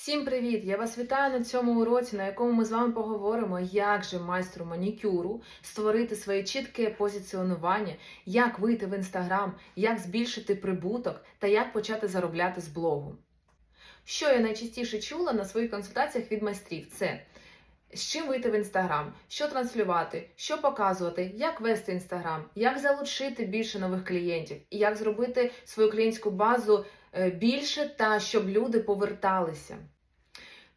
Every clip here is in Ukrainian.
Всім привіт! Я вас вітаю на цьому уроці, на якому ми з вами поговоримо, як же майстру манікюру створити своє чітке позиціонування, як вийти в інстаграм, як збільшити прибуток та як почати заробляти з блогу. Що я найчастіше чула на своїх консультаціях від майстрів, це з чим вийти в інстаграм, що транслювати, що показувати, як вести інстаграм, як залучити більше нових клієнтів і як зробити свою клієнтську базу більше та щоб люди поверталися.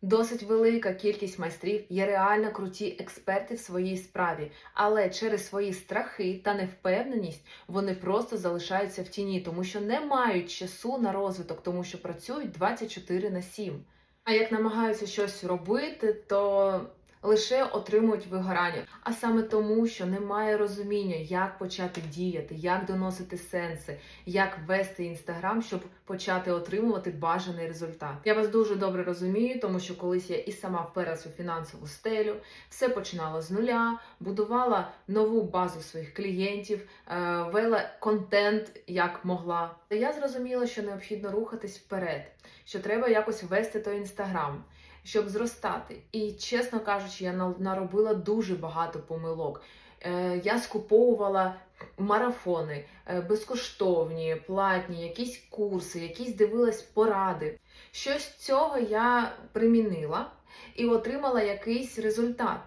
Досить велика кількість майстрів є реально круті експерти в своїй справі, але через свої страхи та невпевненість вони просто залишаються в тіні, тому що не мають часу на розвиток, тому що працюють 24 на 7. А як намагаються щось робити, то лише отримують вигорання. А саме тому, що немає розуміння, як почати діяти, як доносити сенси, як вести інстаграм, щоб почати отримувати бажаний результат. Я вас дуже добре розумію, тому що колись я і сама вперлась у фінансову стелю, все починала з нуля, будувала нову базу своїх клієнтів, е, вела контент як могла. Та я зрозуміла, що необхідно рухатись вперед, що треба якось вести той інстаграм щоб зростати. І, чесно кажучи, я наробила дуже багато помилок. Е, Я скуповувала марафони е, безкоштовні, платні, якісь курси, якісь дивилась поради. Щось цього я примінила і отримала якийсь результат.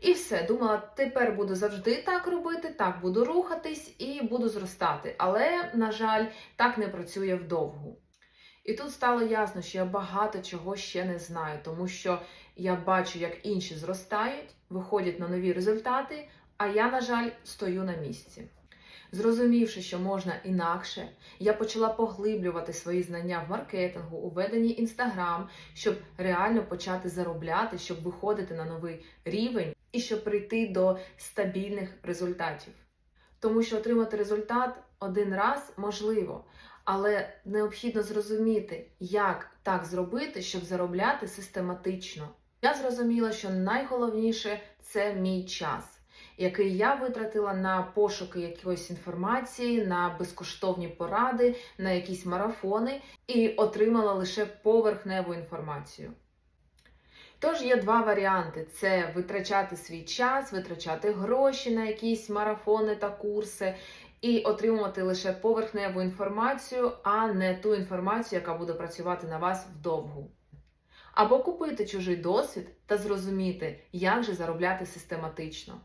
І все, думала, тепер буду завжди так робити, так буду рухатись і буду зростати. Але, на жаль, так не працює вдовгу. І тут стало ясно, що я багато чого ще не знаю, тому що я бачу, як інші зростають, виходять на нові результати, а я, на жаль, стою на місці. Зрозумівши, що можна інакше, я почала поглиблювати свої знання в маркетингу, у веденні інстаграм, щоб реально почати заробляти, щоб виходити на новий рівень і щоб прийти до стабільних результатів. Тому що отримати результат один раз можливо, але необхідно зрозуміти, як так зробити, щоб заробляти систематично. Я зрозуміла, що найголовніше це мій час, який я витратила на пошуки якоїсь інформації, на безкоштовні поради, на якісь марафони і отримала лише поверхневу інформацію. Тож є два варіанти: це витрачати свій час, витрачати гроші на якісь марафони та курси, і отримувати лише поверхневу інформацію, а не ту інформацію, яка буде працювати на вас вдовгу. Або купити чужий досвід та зрозуміти, як же заробляти систематично.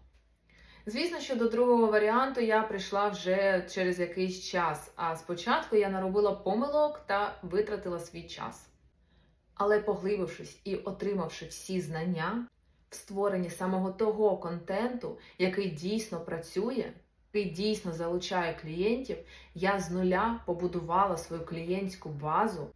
Звісно, що до другого варіанту я прийшла вже через якийсь час, а спочатку я наробила помилок та витратила свій час. Але поглибившись і отримавши всі знання в створенні самого того контенту, який дійсно працює, який дійсно залучає клієнтів, я з нуля побудувала свою клієнтську базу,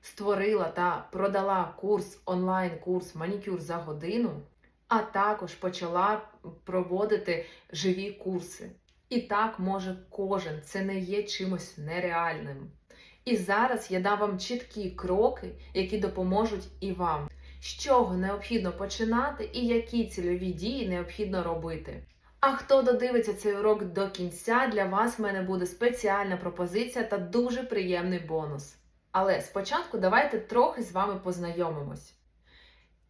створила та продала курс, онлайн-курс манікюр за годину, а також почала проводити живі курси. І так може кожен, це не є чимось нереальним. І зараз я дам вам чіткі кроки, які допоможуть і вам, з чого необхідно починати і які цільові дії необхідно робити. А хто додивиться цей урок до кінця, для вас в мене буде спеціальна пропозиція та дуже приємний бонус. Але спочатку давайте трохи з вами познайомимось.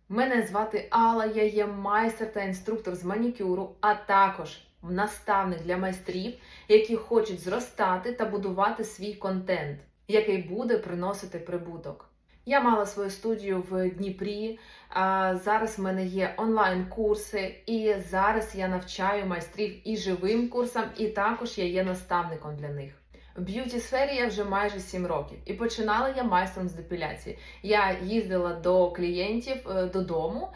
Мене звати Алла, я є майстер та інструктор з манікюру, а також наставник для майстрів, які хочуть зростати та будувати свій контент, який буде приносити прибуток. Я мала свою студію в Дніпрі. Зараз в мене є онлайн-курси, і зараз я навчаю майстрів і живим курсам, і також я є наставником для них. В б'юті сфері я вже майже 7 років і починала я майстром з депіляції. Я їздила до клієнтів е, додому,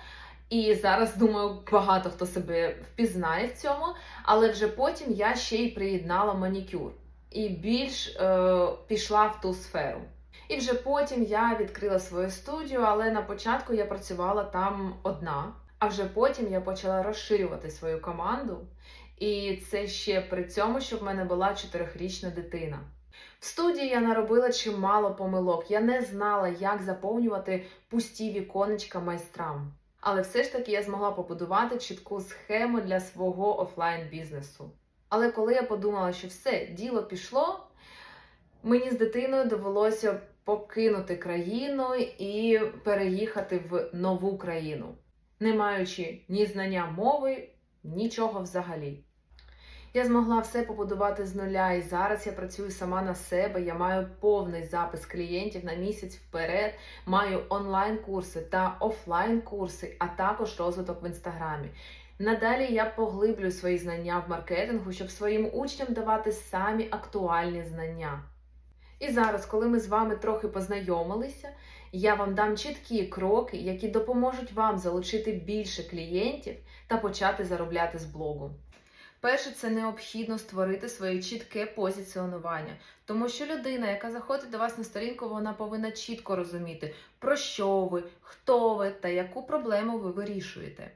і зараз думаю, багато хто себе впізнає в цьому. Але вже потім я ще й приєднала манікюр і більш е, пішла в ту сферу. І вже потім я відкрила свою студію, але на початку я працювала там одна. А вже потім я почала розширювати свою команду. І це ще при цьому, що в мене була чотирьохрічна дитина. В студії я наробила чимало помилок. Я не знала, як заповнювати пусті віконечка майстрам. Але все ж таки я змогла побудувати чітку схему для свого офлайн бізнесу. Але коли я подумала, що все, діло пішло, мені з дитиною довелося покинути країну і переїхати в нову країну, не маючи ні знання мови, нічого взагалі. Я змогла все побудувати з нуля, і зараз я працюю сама на себе. Я маю повний запис клієнтів на місяць вперед, маю онлайн-курси та офлайн-курси, а також розвиток в інстаграмі. Надалі я поглиблю свої знання в маркетингу, щоб своїм учням давати самі актуальні знання. І зараз, коли ми з вами трохи познайомилися, я вам дам чіткі кроки, які допоможуть вам залучити більше клієнтів та почати заробляти з блогу. Перше, це необхідно створити своє чітке позиціонування, тому що людина, яка заходить до вас на сторінку, вона повинна чітко розуміти, про що ви, хто ви та яку проблему ви вирішуєте.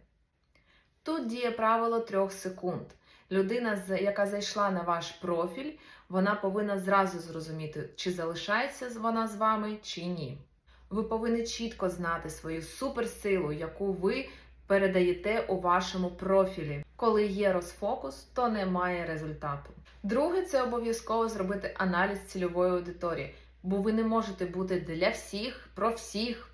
Тут діє правило трьох секунд. Людина, яка зайшла на ваш профіль, вона повинна зразу зрозуміти, чи залишається вона з вами, чи ні. Ви повинні чітко знати свою суперсилу, яку ви передаєте у вашому профілі. Коли є розфокус, то немає результату. Друге, це обов'язково зробити аналіз цільової аудиторії, бо ви не можете бути для всіх, про всіх,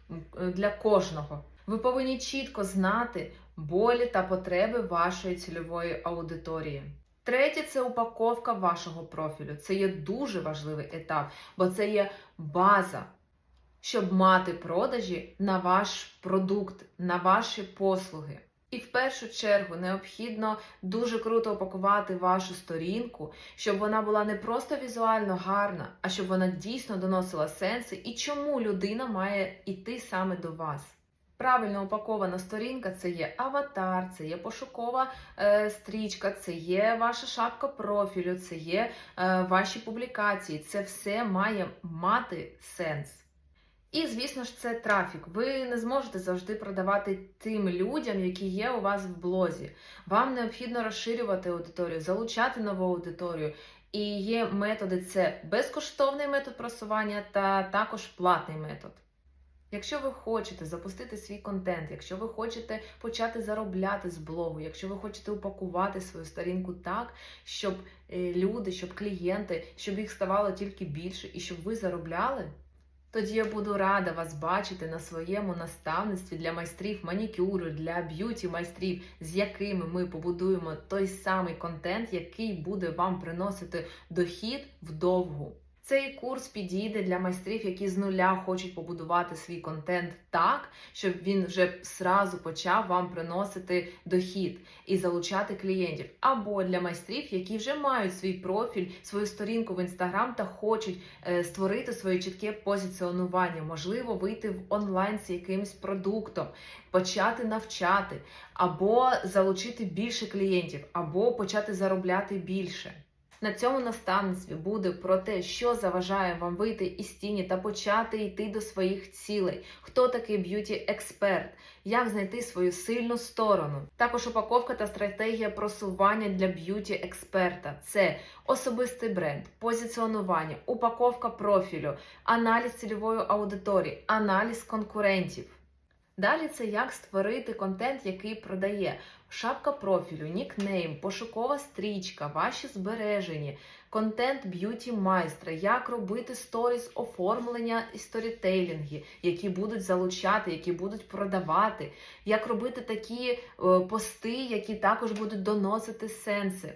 для кожного. Ви повинні чітко знати болі та потреби вашої цільової аудиторії. Третє це упаковка вашого профілю. Це є дуже важливий етап, бо це є база, щоб мати продажі на ваш продукт, на ваші послуги. І в першу чергу необхідно дуже круто упакувати вашу сторінку, щоб вона була не просто візуально гарна, а щоб вона дійсно доносила сенси і чому людина має йти саме до вас. Правильно упакована сторінка це є аватар, це є пошукова е, стрічка, це є ваша шапка профілю, це є е, ваші публікації. Це все має мати сенс. І, звісно ж, це трафік. Ви не зможете завжди продавати тим людям, які є у вас в блозі. Вам необхідно розширювати аудиторію, залучати нову аудиторію. І є методи: це безкоштовний метод просування та також платний метод. Якщо ви хочете запустити свій контент, якщо ви хочете почати заробляти з блогу, якщо ви хочете упакувати свою сторінку так, щоб е, люди, щоб клієнти, щоб їх ставало тільки більше і щоб ви заробляли, тоді я буду рада вас бачити на своєму наставництві для майстрів манікюру, для б'юті майстрів, з якими ми побудуємо той самий контент, який буде вам приносити дохід вдовгу. Цей курс підійде для майстрів, які з нуля хочуть побудувати свій контент так, щоб він вже зразу почав вам приносити дохід і залучати клієнтів, або для майстрів, які вже мають свій профіль, свою сторінку в інстаграм та хочуть е, створити своє чітке позиціонування, можливо, вийти в онлайн з якимось продуктом, почати навчати, або залучити більше клієнтів, або почати заробляти більше. На цьому наставництві буде про те, що заважає вам вийти із тіні та почати йти до своїх цілей, хто такий б'юті-експерт, як знайти свою сильну сторону. Також упаковка та стратегія просування для б'юті-експерта це особистий бренд, позиціонування, упаковка профілю, аналіз цільової аудиторії, аналіз конкурентів. Далі це як створити контент, який продає. Шапка профілю, нікнейм, пошукова стрічка, ваші збережені, контент б'юті майстра, як робити сторіс оформлення і сторітейлінги, які будуть залучати, які будуть продавати, як робити такі е, пости, які також будуть доносити сенси.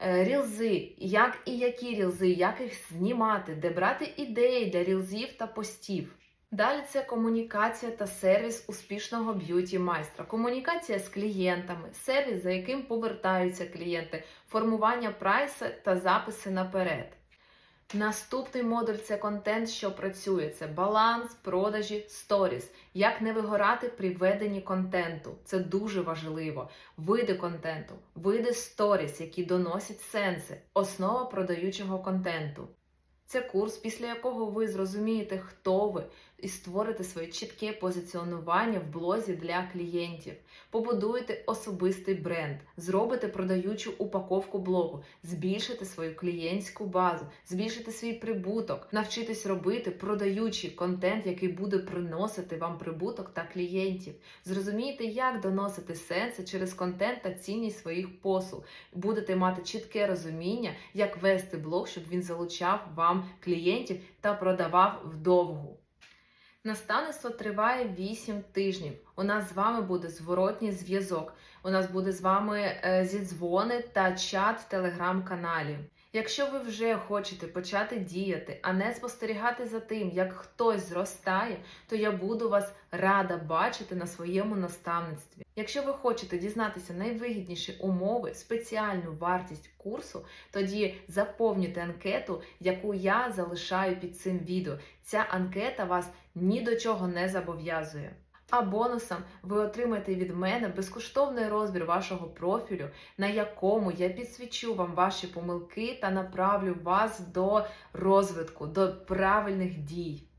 Е, Рілзи, як і які рілзи, як їх знімати, де брати ідеї для рілзів та постів. Далі це комунікація та сервіс успішного б'юті майстра, комунікація з клієнтами, сервіс, за яким повертаються клієнти, формування прайса та записи наперед. Наступний модуль це контент, що працює. Це баланс, продажі, сторіс. Як не вигорати при веденні контенту. Це дуже важливо. Види контенту, види сторіс, які доносять сенси, основа продаючого контенту. Це курс, після якого ви зрозумієте, хто ви, і створите своє чітке позиціонування в блозі для клієнтів. Побудуєте особистий бренд, зробите продаючу упаковку блогу, збільшите свою клієнтську базу, збільшите свій прибуток, навчитесь робити продаючий контент, який буде приносити вам прибуток та клієнтів. Зрозумієте, як доносити сенси через контент та цінність своїх послуг. Будете мати чітке розуміння, як вести блог, щоб він залучав вам клієнтів та продавав вдовгу. Наставництво триває 8 тижнів. У нас з вами буде зворотній зв'язок. У нас буде з вами е, зідзвони та чат в телеграм-каналі. Якщо ви вже хочете почати діяти, а не спостерігати за тим, як хтось зростає, то я буду вас рада бачити на своєму наставництві. Якщо ви хочете дізнатися найвигідніші умови, спеціальну вартість курсу, тоді заповнюйте анкету, яку я залишаю під цим відео. Ця анкета вас ні до чого не зобов'язує. А бонусом ви отримаєте від мене безкоштовний розбір вашого профілю, на якому я підсвічу вам ваші помилки та направлю вас до розвитку, до правильних дій.